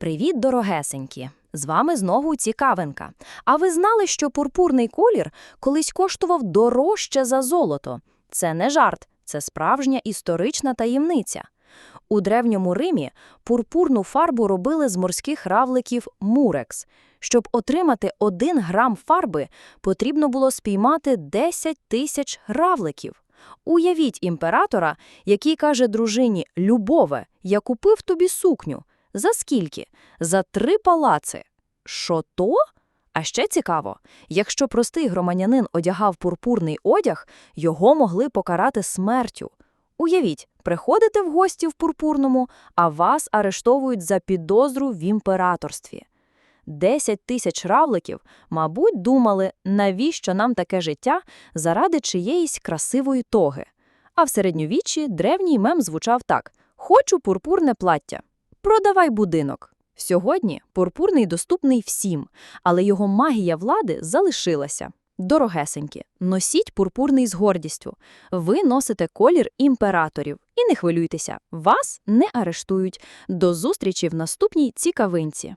Привіт, дорогесенькі! З вами знову Цікавинка. А ви знали, що пурпурний колір колись коштував дорожче за золото? Це не жарт, це справжня історична таємниця. У Древньому Римі пурпурну фарбу робили з морських равликів мурекс. Щоб отримати один грам фарби, потрібно було спіймати 10 тисяч равликів. Уявіть імператора, який каже дружині «Любове, я купив тобі сукню». За скільки? За три палаци. Що то? А ще цікаво, якщо простий громадянин одягав пурпурний одяг, його могли покарати смертю. Уявіть, приходите в гості в пурпурному, а вас арештовують за підозру в імператорстві. Десять тисяч равликів, мабуть, думали, навіщо нам таке життя заради чиєїсь красивої тоги. А в середньовіччі древній мем звучав так: «Хочу пурпурне плаття». Продавай будинок. Сьогодні пурпурний доступний всім, але його магія влади залишилася. Дорогесенькі, носіть пурпурний з гордістю. Ви носите колір імператорів. І не хвилюйтеся, вас не арештують. До зустрічі в наступній цікавинці.